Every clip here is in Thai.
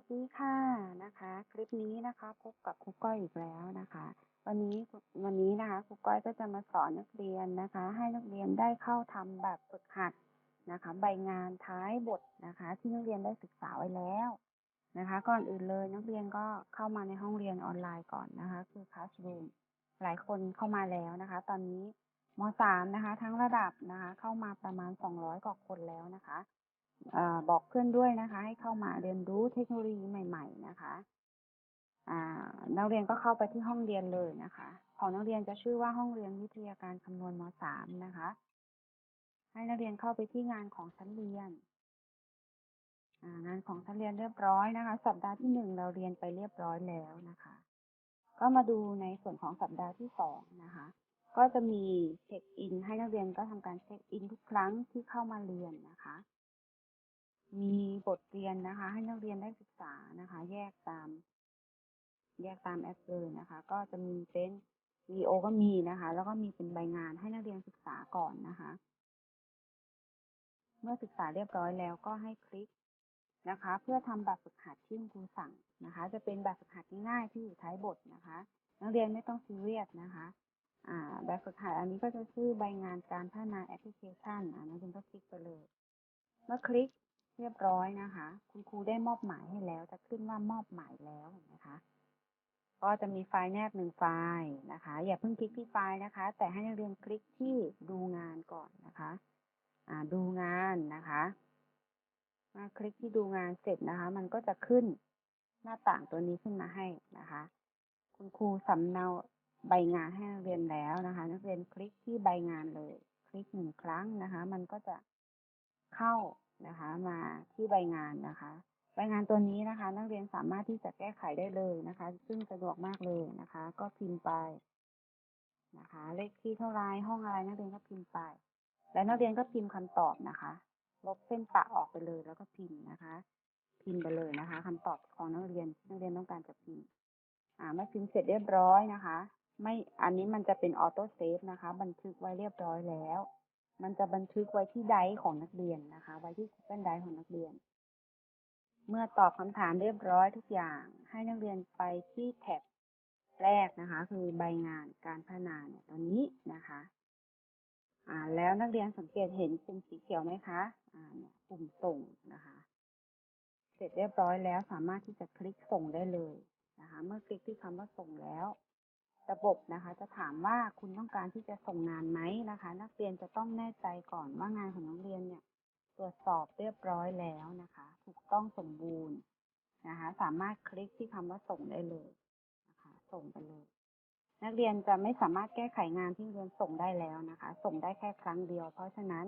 วัสดีค่ะนะคะ คลิปนี้นะคะพบกับครูก้อยอีกแล้วนะคะ วันนี้วันนี้นะคะครูก้อยก็จะมาสอนนักเรียนนะคะ ให้นักเรียนได้เข้าทำแบบฝึกหัดนะคะ ใบงานท้ายบทนะคะ ที่นักเรียนได้ศึกษาไว้แล้วนะคะ ก่อนอื่นเลยนักเรียนก็เข้ามาในห้องเรียนออนไลน์ก่อนนะคะ คือ Classroom หลายคนเข้ามาแล้วนะคะ ตอนนี้ม .3 นะคะ ทั้งระดับนะคะ เข้ามาประมาณ 200 กว่าคนแล้วนะคะ บอกเพื่อนด้วยนะคะ ให้เข้ามาเรียนรู้เทคโนโลยีใหม่ ๆ นะคะนักเรียนก็เข้าไปที่ห้องเรียนเลยนะคะ ของนักเรียนจะชื่อว่าห้องเรียนวิทยาการคำนวณม .3 นะคะ ให้นักเรียนเข้าไปที่งานของชั้นเรียนงานของชั้นเรียนเรียบร้อยนะคะ สัปดาห์ที่หนึ่งเราเรียนไปเรียบร้อยแล้วนะคะ ก็มาดูในส่วนของสัปดาห์ที่สองนะคะ ก็จะมีเช็คอินให้นักเรียนก็ทำการเช็คอินทุกครั้งที่เข้ามาเรียนนะคะ มีบทเรียนนะคะ ให้นักเรียนได้ศึกษานะคะ แยกตาม แยกตามแอปเลยนะคะ ก็จะมีเป็นวิดีโอก็มีนะคะ แล้วก็มีเป็นใบงานให้นักเรียนศึกษาก่อนนะคะ เมื่อศึกษาเรียบร้อยแล้วก็ให้คลิกนะคะ เพื่อทำแบบฝึกหัดที่ครูสั่งนะคะ จะเป็นแบบฝึกหัดง่ายๆที่อยู่ท้ายบทนะคะ นักเรียนไม่ต้องซีเรียสนะคะแบบฝึกหัดอันนี้ก็จะชื่อใบงานการพัฒนาแอปพลิเคชันอ่านักเรียนก็คลิกไปเลย เมื่อคลิก เรียบร้อยนะคะ คุณครูได้มอบหมายให้แล้ว จะขึ้นว่ามอบหมายแล้วนะคะ ก็จะมีไฟล์แนบหนึ่งไฟล์นะคะ อย่าเพิ่งคลิกที่ไฟล์นะคะ แต่ให้นักเรียนคลิกที่ดูงานก่อนนะคะอ่าดูงานนะคะมาคลิกที่ดูงานเสร็จนะคะ มันก็จะขึ้นหน้าต่างตัวนี้ขึ้นมาให้นะคะ คุณครูสำเนาใบงานให้นักเรียนแล้วนะคะ นักเรียนคลิกที่ใบงานเลย คลิกหนึ่งครั้งนะคะ มันก็จะ เข้านะคะมาที่ใบงานนะคะใบงานตัวนี้นะคะ นักเรียนสามารถที่จะแก้ไขได้เลยนะคะ ซึ่งสะดวกมากเลยนะคะ ก็พิมพ์ไปนะคะ เลขที่เท่าไรห้องอะไรนักเรียนก็พิมพ์ไป และนักเรียนก็พิมพ์คำตอบนะคะ ลบเส้นปะออกไปเลยแล้วก็พิมพ์นะคะ พิมพ์ไปเลยนะคะคำตอบของนักเรียนนักเรียนต้องการจะพิมพ์ อ่าเมื่อพิมพ์เสร็จเรียบร้อยนะคะ ไม่อันนี้มันจะเป็นออโต้เซฟนะคะ บันทึกไว้เรียบร้อยแล้ว มันจะบันทึกไว้ที่ไดร์ของนักเรียนนะคะ ไว้ที่ Google Drive ของนักเรียน เมื่อตอบคำถามเรียบร้อยทุกอย่าง ให้นักเรียนไปที่แท็บแรกนะคะ คือใบงานการพัฒนาเนี่ยตัวนี้นะคะอ่าแล้วนักเรียนสังเกตเห็นปุ่มสีเขียวไหมคะอ่าเนี่ยปุ่มส่งนะคะ เสร็จเรียบร้อยแล้วสามารถที่จะคลิกส่งได้เลยนะคะ เมื่อคลิกที่คำว่าส่งแล้ว ระบบนะคะ จะถามว่าคุณต้องการที่จะส่งงานไหมนะคะ นักเรียนจะต้องแน่ใจก่อนว่างานของนักเรียนเนี่ย ตรวจสอบเรียบร้อยแล้วนะคะ ถูกต้องสมบูรณ์นะคะ สามารถคลิกที่คำว่าส่งได้เลยนะคะ ส่งไปเลย นักเรียนจะไม่สามารถแก้ไขงานที่เรียนส่งได้แล้วนะคะ ส่งได้แค่ครั้งเดียว เพราะฉะนั้น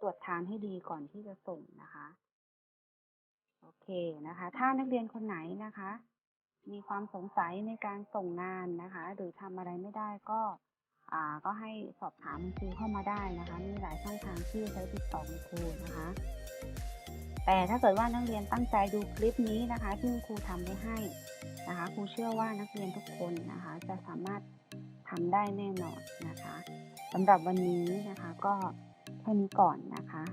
ตรวจทานให้ดีก่อนที่จะส่งนะคะ โอเคนะคะ ถ้านักเรียนคนไหนนะคะ มีความสงสัยในการส่งงานนะคะ หรือทำอะไรไม่ได้ก็อ่าก็ให้สอบถามคุณครูเข้ามาได้นะคะ มีหลายช่องทางที่ใช้ติดต่อคุณครูนะคะ แต่ถ้าเกิดว่านักเรียนตั้งใจดูคลิปนี้นะคะ ที่คุณครูทำไว้ให้นะคะครูเชื่อว่านักเรียนทุกคนนะคะ จะสามารถทำได้แน่นอนนะคะสำหรับวันนี้นะคะก็แค่นี้ก่อนนะคะ